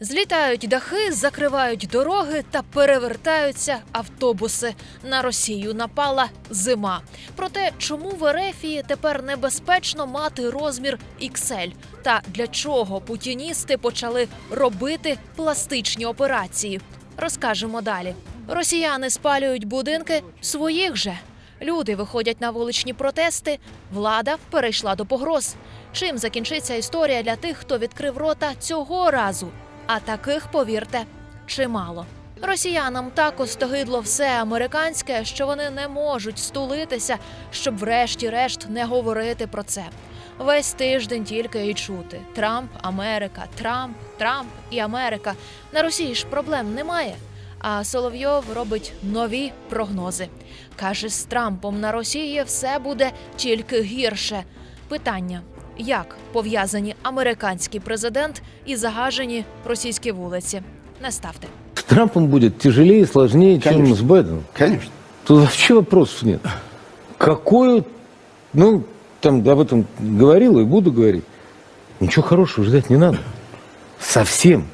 Злітають дахи, закривають дороги та перевертаються автобуси. На Росію напала зима. Проте, чому в Ерефії тепер небезпечно мати розмір XL? Та для чого путіністи почали робити пластичні операції? Розкажемо далі. Росіяни спалюють будинки своїх же. Люди виходять на вуличні протести. Влада перейшла до погроз. Чим закінчиться історія для тих, хто відкрив рота цього разу? А таких, повірте, чимало. Росіянам так остогидло все американське, що вони не можуть стулитися, щоб врешті-решт не говорити про це. Весь тиждень тільки і чути: Трамп, Америка, Трамп, Трамп і Америка. На Росії ж проблем немає. А Соловйов робить нові прогнози. Каже, з Трампом на Росії все буде тільки гірше. Питання: як пов'язані американський президент і загажені російські вулиці? Не ставте. С Трампом будет тяжелее и сложнее, чем Конечно. с Байденом. Конечно. Тут вообще вопросов нет. Какое, ну, там об этом говорил и буду говорить. Ничего хорошего ждать не надо. Совсем.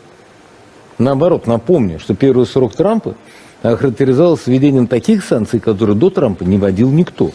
Наоборот, напомню, что первый срок Трампа охарактеризовался введением таких санкций, которые до Трампа не вводил никто.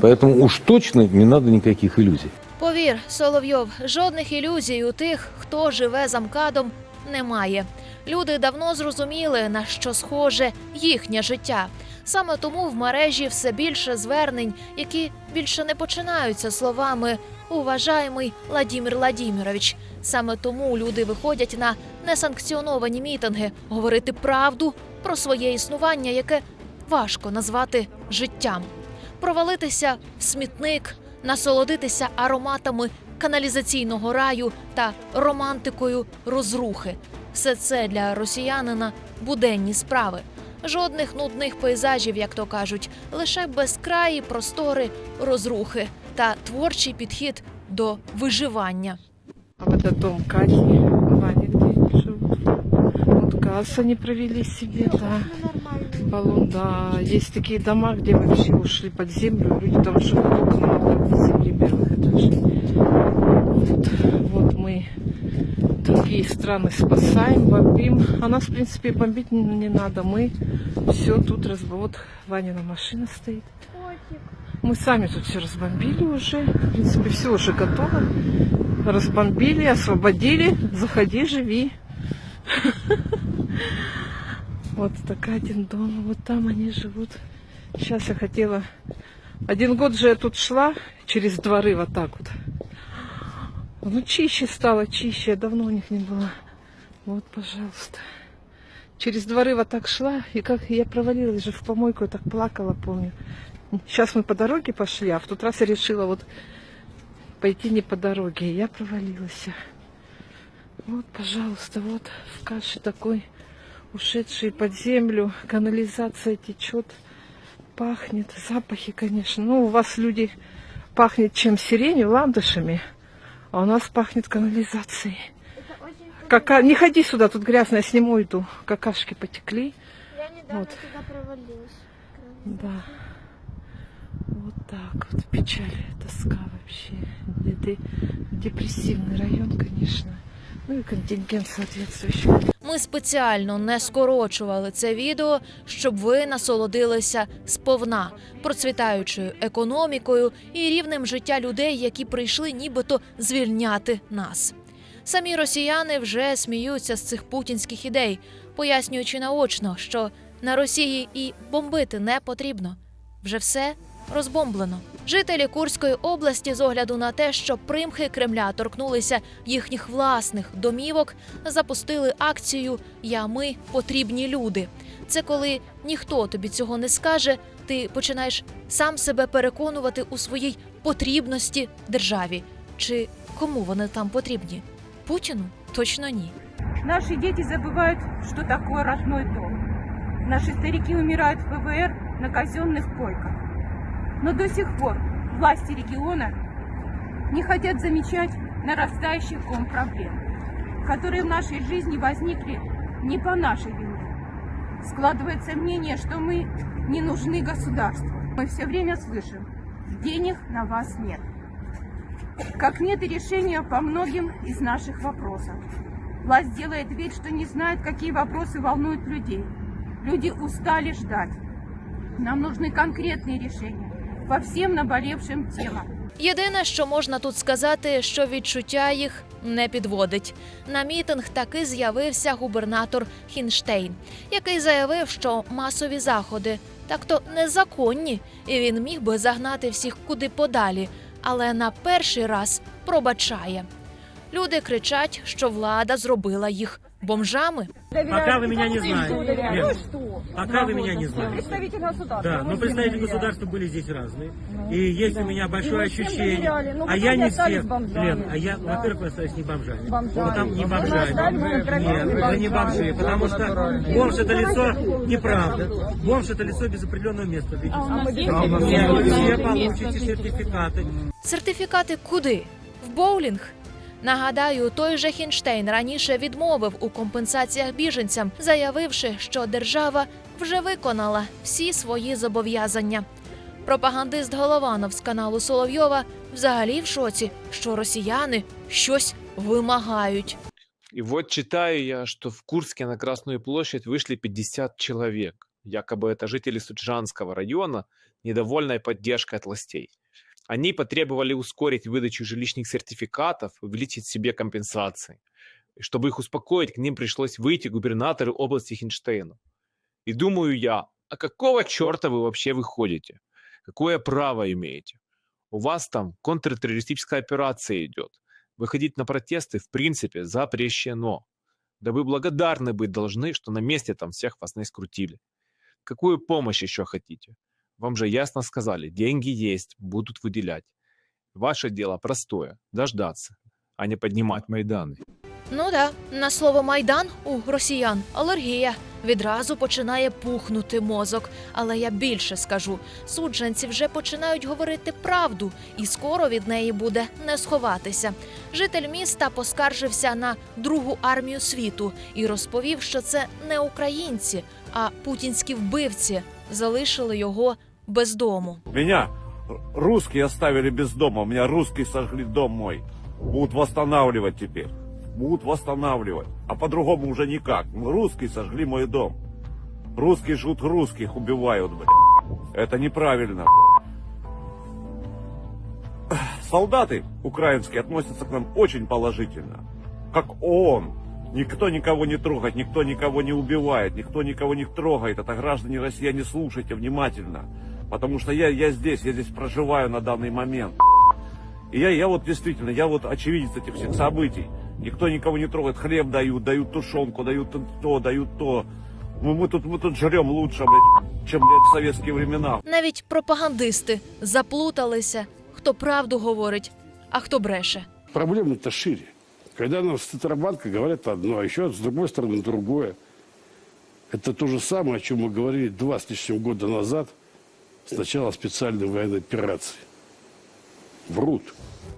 Поэтому уж точно не надо никаких иллюзий. Повір, Соловйов, жодних ілюзій у тих, хто живе за мкадом, немає. Люди давно зрозуміли, на що схоже їхнє життя. Саме тому в мережі все більше звернень, які більше не починаються словами Уважаємий Владимир Владимирович. Саме тому люди виходять на несанкціоновані мітинги говорити правду про своє існування, яке важко назвати життям провалитися в смітник, насолодитися ароматами каналізаційного раю та романтикою розрухи. Все це для росіянина буденні справи. Жодних нудних пейзажів, як то кажуть, лише безкраї простори розрухи та творчий підхід до виживання. А вот этот дом Кати, живут. Вот газ они провели себе, да. Баллон, да. Есть такие дома, где вообще ушли под землю. Люди там живут окна земли первых этажей. Вот, вот мы другие страны спасаем, бомбим. А нас, в принципе, бомбить не, не надо. Мы все тут разб... Вот Ванина машина стоит. Мы сами тут все разбомбили уже. В принципе, все уже готово. Разбомбили, освободили. Заходи, живи. Вот такая один дом. Вот там они живут. Сейчас я хотела... Один год же я тут шла через дворы вот так вот. Ну, чище стало, чище. Я давно у них не была. Вот, пожалуйста. Через дворы вот так шла, и как я провалилась же в помойку, я так плакала, помню. Сейчас мы по дороге пошли, а в тот раз я решила вот пойти не по дороге, и я провалилась. Вот, пожалуйста, вот в каше такой ушедший под землю, канализация течет, пахнет, запахи, конечно. Ну, у вас люди пахнет чем сиренью, ландышами, а у нас пахнет канализацией. Кака... Не ходи сюда, тут грязно, я сниму иду. Какашки потекли. Я недавно Вот. туда провалилась. Да. Вот так вот. Печаль, тоска вообще. Это депрессивный район, конечно. Ну контингент соответствующий. Ми спеціально не скорочували це відео, щоб ви насолодилися сповна процвітаючою економікою і рівнем життя людей, які прийшли нібито звільняти нас. Самі росіяни вже сміються з цих путінських ідей, пояснюючи наочно, що на Росії і бомбити не потрібно. Вже все розбомблено. Жителі Курської області, з огляду на те, що примхи Кремля торкнулися їхніх власних домівок, запустили акцію Я ми потрібні люди. Це коли ніхто тобі цього не скаже, ти починаєш сам себе переконувати у своїй потрібності державі. Чи кому вони там потрібні? Путіну точно ні. Наши дети забывают, что такое родной дом. Наши старики умирают в ПВР на казенных койках. Но до сих пор власти региона не хотят замечать нарастающий ком проблем, которые в нашей жизни возникли не по нашей вине. Складывается мнение, что мы не нужны государству. Мы все время слышим, денег на вас нет. Как нет и решения по многим из наших вопросов. Власть делает вид, что не знает, какие вопросы волнуют людей. Люди устали ждать. Нам нужны конкретные решения по всем наболевшим темам. Єдине, що можна тут сказати, що відчуття їх не підводить. На мітинг таки з'явився губернатор Хінштейн, який заявив, що масові заходи так-то незаконні, і він міг би загнати всіх куди подалі, але на перший раз пробачає. Люди кричать, що влада зробила їх бомжами. Пока вы меня не знаете. Нет. Пока вы меня не знаете. Представитель государства. Да, но представители государства были здесь разные. И есть у меня большое И вы всем ощущение. доверяли. Ну, а в я итоге не остались всех. бомжами. Лен, а я, Да. во-первых, вы остались не бомжами. Бомжами. Вы там не Вы бомжами. остались Нет, вы не бомжи, потому что бомж это лицо неправда. Бомж это лицо без определенного места. видите. Нет, вы все получите сертификаты. Сертифікати куди? В боулінг? Нагадаю, той же Хінштейн раніше відмовив у компенсаціях біженцям, заявивши, що держава вже виконала всі свої зобов'язання. Пропагандист Голованов з каналу Соловйова взагалі в шоці, що росіяни щось вимагають. И вот читаю я, что в Курске на Красную площадь вышли 50 человек. Якобы это жители Суджанского района, недовольной поддержкой от властей. Они потребовали ускорить выдачу жилищных сертификатов, увеличить себе компенсации. Чтобы их успокоить, к ним пришлось выйти губернатору области Хинштейну. И думаю я, а какого черта вы вообще выходите? Какое право имеете? У вас там контртеррористическая операция идет. Выходить на протесты в принципе запрещено. Да вы благодарны быть должны, что на месте там всех вас не скрутили. Какую помощь еще хотите? Вам же ясно сказали, деньги есть, будут выделять. Ваше дело простое – дождаться, а не поднимать Майданы. Ну да, на слово майдан у росіян алергія. Відразу починає пухнути мозок. Але я більше скажу: судженці вже починають говорити правду, і скоро від неї буде не сховатися. Житель міста поскаржився на другу армію світу і розповів, що це не українці, а путінські вбивці залишили його без дому. Меня русские оставили без дома. У меня русские сожгли дом мой. Будут восстанавливать теперь. Будут восстанавливать. А по-другому уже никак. Ну, Русские сожгли мой дом. Русские жгут русских, убивают, блядь. Это неправильно, блядь. Солдаты украинские относятся к нам очень положительно. Как ООН. Никто никого не трогает, никто никого не убивает, никто никого не трогает. Это граждане россияне, слушайте внимательно. Потому что я, я здесь, я здесь проживаю на данный момент. И я, я вот действительно, я вот очевидец этих всех событий. Никто никого не трогает, хлеб дают, дают тушенку, дают то, дают то. Мы, мы тут, мы тут жрем лучше, блядь, чем, блядь, в советские времена. Навіть пропагандисти заплуталися, хто правду говорить, а хто бреше. Проблема-то шире. Когда нам с Центробанка говорят одно, а еще с другой стороны другое. Это то же самое, о чем мы говорили два с лишним года назад, с начала специальной военной операции. Врут.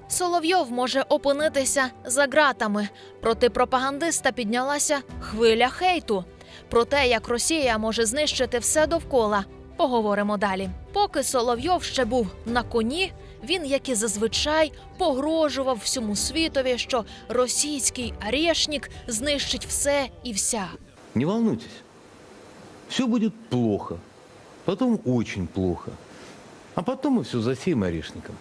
Соловйов може опинитися за ґратами. Проти пропагандиста піднялася хвиля хейту. Про те, як Росія може знищити все довкола, поговоримо далі. Поки Соловйов ще був на коні, він, як і зазвичай, погрожував всьому світові, що російський арешнік знищить все і вся. Не волнуйтесь. Все будет плохо. Потом очень плохо. А потом мы все засеем орешником.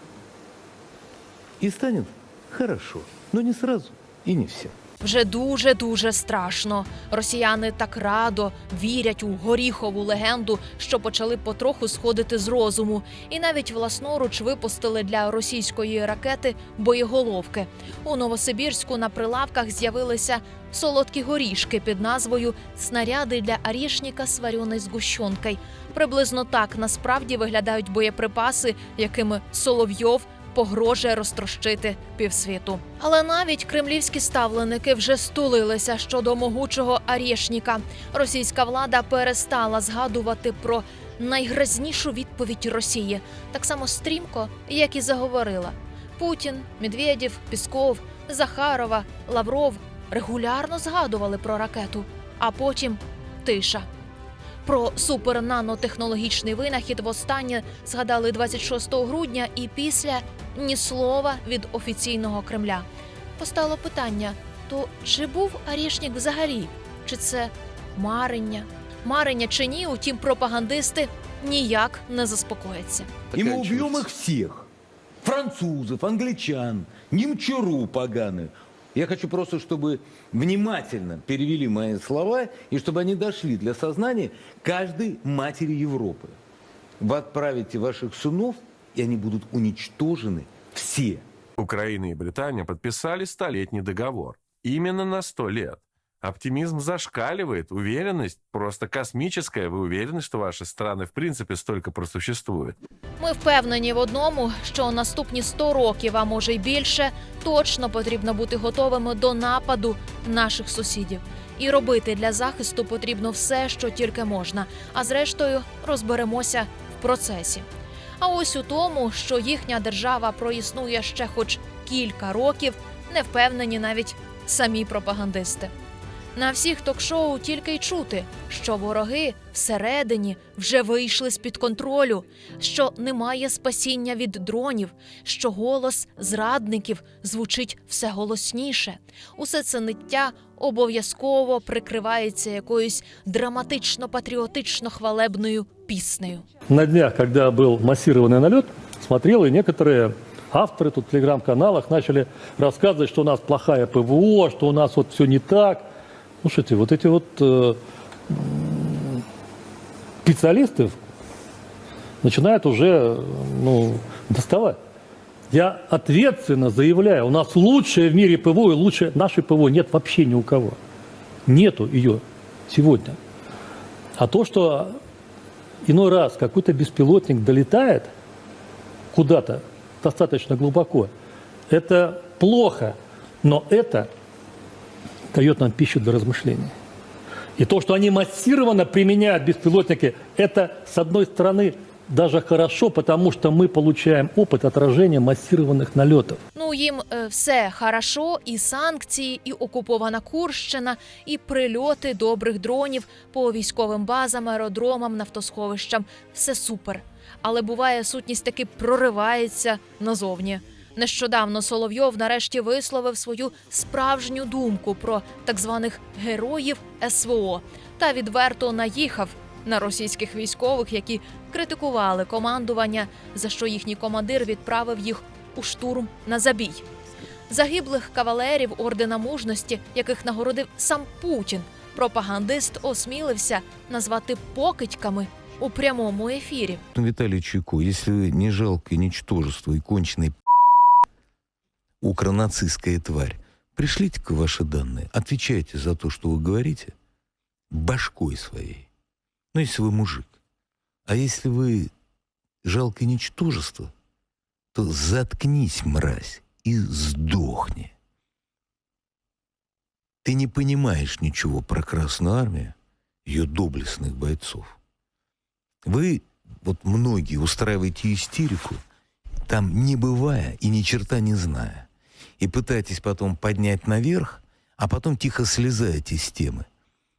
И станет хорошо. Но не сразу и не всем. Вже дуже дуже страшно. Росіяни так радо вірять у горіхову легенду, що почали потроху сходити з розуму, і навіть власноруч випустили для російської ракети боєголовки. У Новосибірську на прилавках з'явилися солодкі горішки під назвою Снаряди для арішніка з вареної згущенкою». Приблизно так насправді виглядають боєприпаси, якими Соловйов погрожує розтрощити півсвіту. Але навіть кремлівські ставленики вже стулилися щодо могучого арєшніка. Російська влада перестала згадувати про найгрознішу відповідь Росії, так само стрімко, як і заговорила. Путін, Медведєв, Пісков, Захарова, Лавров регулярно згадували про ракету, а потім тиша. Про супернанотехнологічний винахід востаннє згадали 26 грудня, і після ні слова від офіційного Кремля. Постало питання: То чи був Арішнік взагалі? Чи це марення? Марення чи ні, утім, пропагандисти ніяк не заспокояться. И мы убьем их всех. Французов, англичан, немчуру поганую. Я хочу просто, чтобы внимательно перевели мои слова и чтобы они дошли для сознания каждой матери Европы. Вы отправите ваших сынов, и они будут уничтожены все. Украина и Британия подписали столетний договор. Именно на сто лет. Оптимизм зашкаливает, уверенность просто космическая. Вы уверены, что ваши страны в принципе столько просуществуют? Ми впевнені в одному, що наступні 100 років, а може й більше, точно потрібно бути готовими до нападу наших сусідів. І робити для захисту потрібно все, що тільки можна. А зрештою розберемося в процесі. А ось у тому, що їхня держава проіснує ще хоч кілька років, не впевнені навіть самі пропагандисти. На всіх ток-шоу тільки й чути, що вороги всередині вже вийшли з під контролю, що немає спасіння від дронів, що голос зрадників звучить все голосніше. Усе це ниття обов'язково прикривається якоюсь драматично-патріотично хвалебною піснею. На днях, когда был массированный налет, смотрел, и некоторые авторы тут в телеграм-каналах начали рассказывать, что у нас плохая ПВО, что у нас вот все не так. Слушайте, вот эти вот э, специалисты начинают уже э, ну, доставать. Я ответственно заявляю, у нас лучшее в мире ПВО и лучше нашей ПВО нет вообще ни у кого. Нету ее сегодня. А то, что иной раз какой-то беспилотник долетает куда-то достаточно глубоко, это плохо, но это дает нам пищу для размышлений. И то, что они массированно применяют беспилотники, это, с одной стороны, даже хорошо, потому что мы получаем опыт отражения массированных налетов. Ну їм е, все хорошо, і санкції, і окупована Курщина, і прильоти добрих дронів по військовим базам, аеродромам, нафтосховищам. Все супер. Але буває, сутність таки проривається назовні. Нещодавно Соловйов нарешті висловив свою справжню думку про так званих героїв СВО та відверто наїхав на російських військових, які критикували командування, за що їхній командир відправив їх у штурм на забій. Загиблих кавалерів ордена мужності, яких нагородив сам Путін, пропагандист осмілився назвати покидьками у прямому ефірі. Виталий Чуйко, вы не жалкое ничтожество и конченый укронацистская тварь, пришлите-ка ваши данные, отвечайте за то, что вы говорите, башкой своей. Ну, если вы мужик. А если вы жалкое ничтожество, то заткнись, мразь, и сдохни. Ты не понимаешь ничего про Красную Армию, ее доблестных бойцов. Вы, вот многие, устраиваете истерику, там не бывая и ни черта не зная. И пытаетесь потом поднять наверх, а потом тихо слезаете с темы.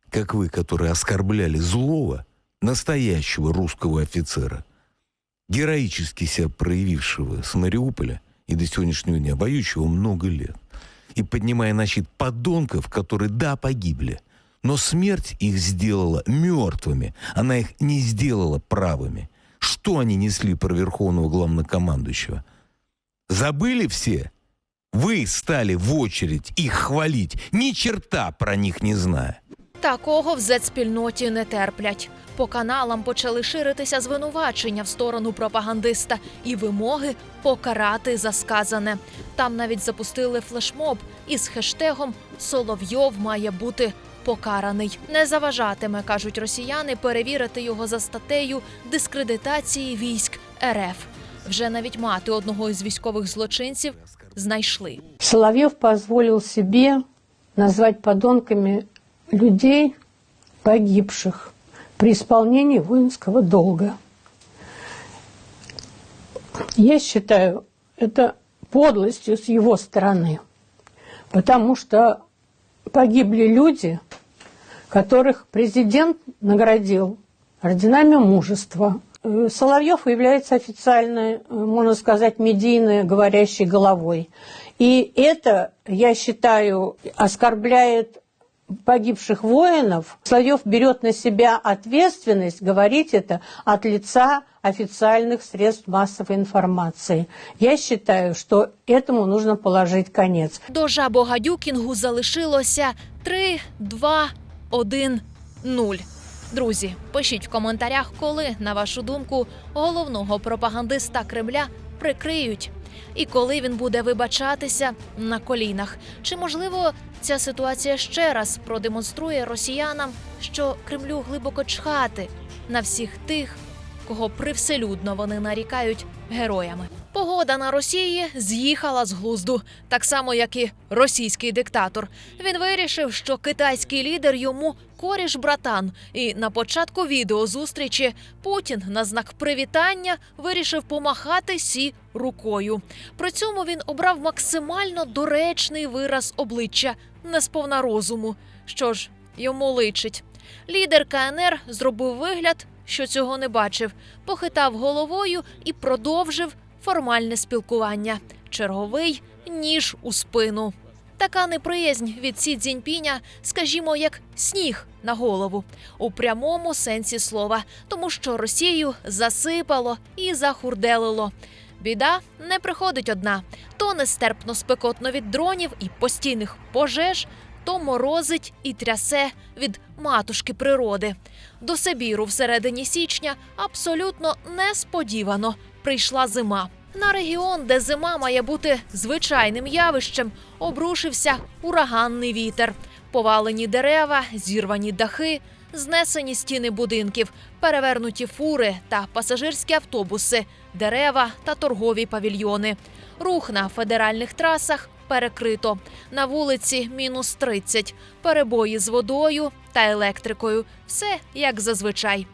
Как вы, которые оскорбляли злого, настоящего русского офицера, героически себя проявившего с Мариуполя и до сегодняшнего дня, воюющего много лет, и поднимая на щит подонков, которые, да, погибли, но смерть их сделала мертвыми, она их не сделала правыми. Что они несли про верховного главнокомандующего? Забыли все? Вы стали в очередь их хвалить, ни черта про них не зная. Такого в зет-спільноті не терплять. По каналам почали ширитися звинувачення в сторону пропагандиста і вимоги покарати за сказане. Там навіть запустили флешмоб із хештегом Соловйов має бути покараний. Не заважатиме, кажуть росіяни, перевірити його за статтею дискредитації військ РФ. Вже навіть мати одного із військових злочинців знайшли. Соловьев позволил себе назвать подонками людей, погибших при исполнении воинского долга. Я считаю это подлостью с его стороны, потому что погибли люди, которых президент наградил орденами мужества. Э, Соловьев является официальной, э, можно сказать, медийной говорящей головой. И это, я считаю, оскорбляет погибших воинов. Соловьев берет на себя ответственность говорить это от лица официальных средств массовой информации. Я считаю, что этому нужно положить конец. До жабогадюкінгу залишилося 3, 2, 1, 0. Друзі, пишіть в коментарях, коли, на вашу думку, головного пропагандиста Кремля прикриють. І коли він буде вибачатися на колінах. Чи можливо ця ситуація ще раз продемонструє росіянам, що Кремлю глибоко чхати на всіх тих, кого привселюдно вони нарікають героями. Погода на Росії з'їхала з глузду, так само як і російський диктатор. Він вирішив, що китайський лідер йому коріш братан. І на початку відеозустрічі Путін на знак привітання вирішив помахати сі рукою. При цьому він обрав максимально доречний вираз обличчя, не сповна розуму. Що ж, йому личить. Лідер КНР зробив вигляд, що цього не бачив, похитав головою і продовжив формальне спілкування. Черговий ніж у спину. Така неприязнь від Сі Цзіньпіня, скажімо, як сніг на голову у прямому сенсі слова, тому що Росію засипало і захурделило. Біда не приходить одна: то нестерпно спекотно від дронів і постійних пожеж, то морозить і трясе від матушки природи. До Сибіру всередині січня абсолютно несподівано прийшла зима. На регіон, де зима має бути звичайним явищем, обрушився ураганний вітер. Повалені дерева, зірвані дахи, знесені стіни будинків, перевернуті фури та пасажирські автобуси, дерева та торгові павільйони. Рух на федеральних трасах перекрито. На вулиці мінус 30, перебої з водою та електрикою. Все як зазвичай.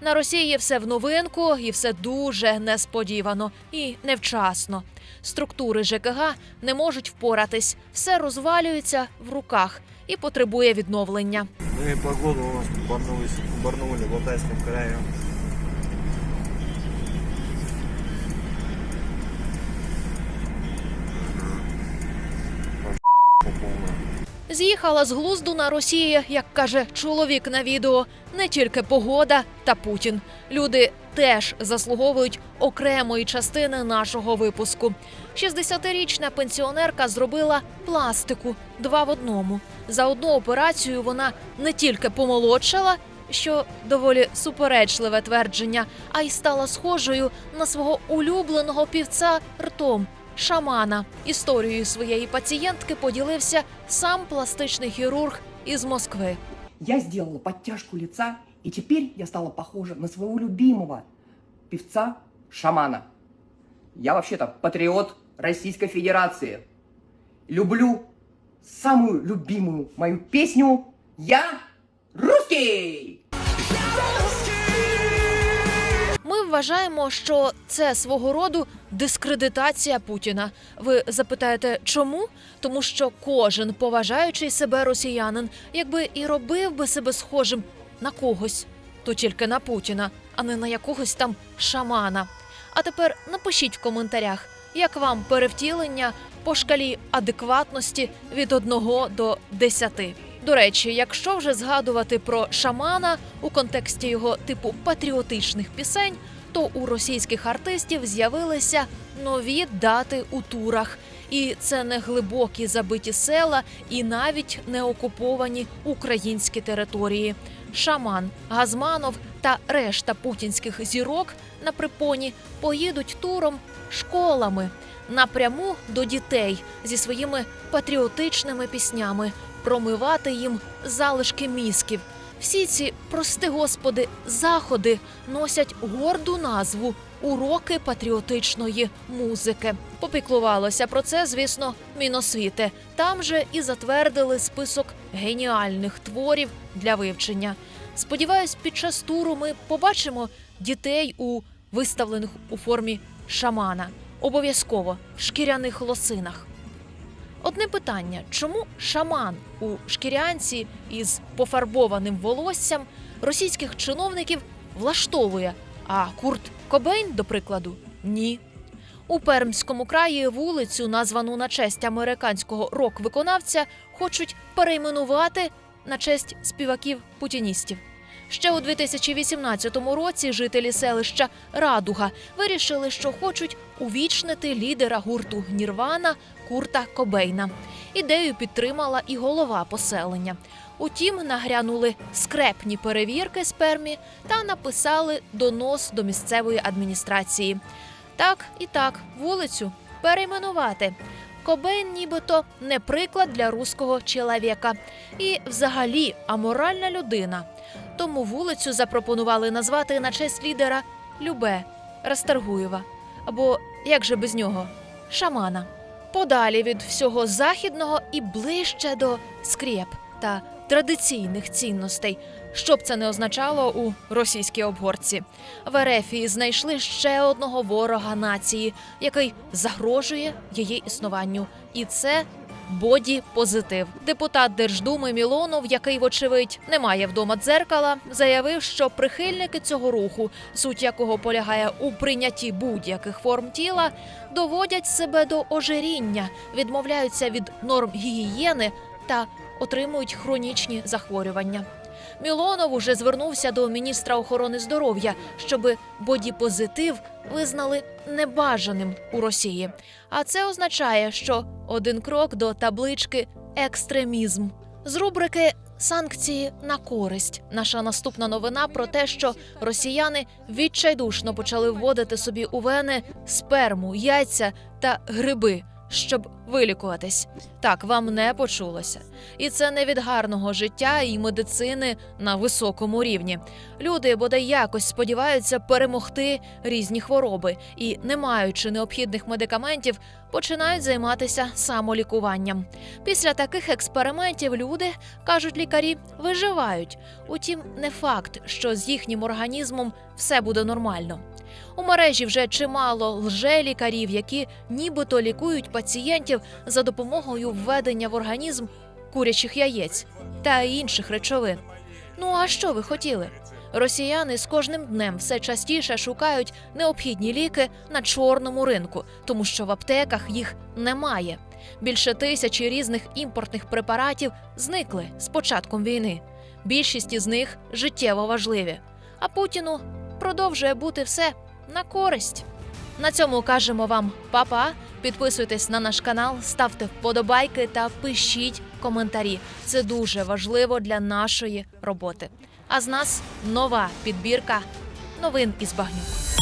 На Росії все в новинку і все дуже несподівано і невчасно. Структури ЖКГ не можуть впоратись, все розвалюється в руках і потребує відновлення. Ну и погода у нас барнули в Алтайском крае. З'їхала з глузду на Росії, як каже чоловік на відео, не тільки погода та Путін. Люди теж заслуговують окремої частини нашого випуску. 60-річна пенсіонерка зробила пластику два в одному. За одну операцію вона не тільки помолодшала, що доволі суперечливе твердження, а й стала схожою на свого улюбленого півця ртом шамана. Історією своєї пацієнтки поділився сам пластичний хірург із Москви. Я сделала подтяжку лица, и теперь я стала похожа на своего любимого певца-шамана. Я вообще-то патриот Российской Федерации. Люблю самую любимую мою песню «Я русский». Вважаємо, що це свого роду дискредитація Путіна. Ви запитаєте, чому? Тому що кожен поважаючий себе росіянин, якби і робив би себе схожим на когось, то тільки на Путіна, а не на якогось там шамана. А тепер напишіть в коментарях, як вам перевтілення по шкалі адекватності від 1 до 10. До речі, якщо вже згадувати про шамана у контексті його типу патріотичних пісень, то у російських артистів з'явилися нові дати у турах. І це не глибокі забиті села і навіть не окуповані українські території. Шаман, Газманов та решта путінських зірок на припоні поїдуть туром школами напряму до дітей зі своїми патріотичними піснями, промивати їм залишки мізків. Всі ці, прости господи, заходи носять горду назву уроки патріотичної музики. Попіклувалося про це, звісно, Міносвіти. Там же і затвердили список геніальних творів для вивчення. Сподіваюсь, під час туру ми побачимо дітей у виставлених у формі шамана, обов'язково шкіряних лосинах. Одне питання: чому шаман у шкірянці із пофарбованим волоссям російських чиновників влаштовує, А Курт Кобейн, до прикладу, ні. У Пермському краї вулицю, названу на честь американського рок-виконавця, хочуть перейменувати на честь співаків-путіністів. Ще у 2018 році жителі селища Радуга вирішили, що хочуть увічнити лідера гурту Нірвана Курта Кобейна. Ідею підтримала і голова поселення. Утім, нагрянули скрепні перевірки спермі та написали донос до місцевої адміністрації. Так і так, вулицю перейменувати. Кобейн нібито не приклад для руського чоловіка і взагалі аморальна людина. Тому вулицю запропонували назвати на честь лідера Любе Расторгуєва. Або як же без нього? Шамана. Подалі від всього західного і ближче до скріп та традиційних цінностей. Що б це не означало у російській обгорці. В Ерефії знайшли ще одного ворога нації, який загрожує її існуванню. І це боді позитив. Депутат Держдуми Мілонов, який, вочевидь, не має вдома дзеркала, заявив, що прихильники цього руху, суть якого полягає у прийнятті будь-яких форм тіла, доводять себе до ожиріння, відмовляються від норм гігієни та отримують хронічні захворювання. Мілонов уже звернувся до міністра охорони здоров'я, щоби бодіпозитив визнали небажаним у Росії. А це означає, що один крок до таблички екстремізм з рубрики Санкції на користь. Наша наступна новина про те, що росіяни відчайдушно почали вводити собі у вени сперму, яйця та гриби, щоб вилікуватись. Так вам не почулося. І це не від гарного життя і медицини на високому рівні. Люди бодай якось сподіваються перемогти різні хвороби і, не маючи необхідних медикаментів, починають займатися самолікуванням. Після таких експериментів люди, кажуть лікарі, виживають. Утім, не факт, що з їхнім організмом все буде нормально. У мережі вже чимало лже-лікарів, які нібито лікують пацієнтів за допомогою введення в організм курячих яєць та інших речовин. Ну а що ви хотіли? Росіяни з кожним днем все частіше шукають необхідні ліки на чорному ринку, тому що в аптеках їх немає. Більше тисячі різних імпортних препаратів зникли з початком війни. Більшість із них життєво важливі. А Путіну продовжує бути все на користь. На цьому кажемо вам па-па. Підписуйтесь на наш канал, ставте вподобайки та пишіть коментарі. Це дуже важливо для нашої роботи. А з нас нова підбірка новин із багнюк.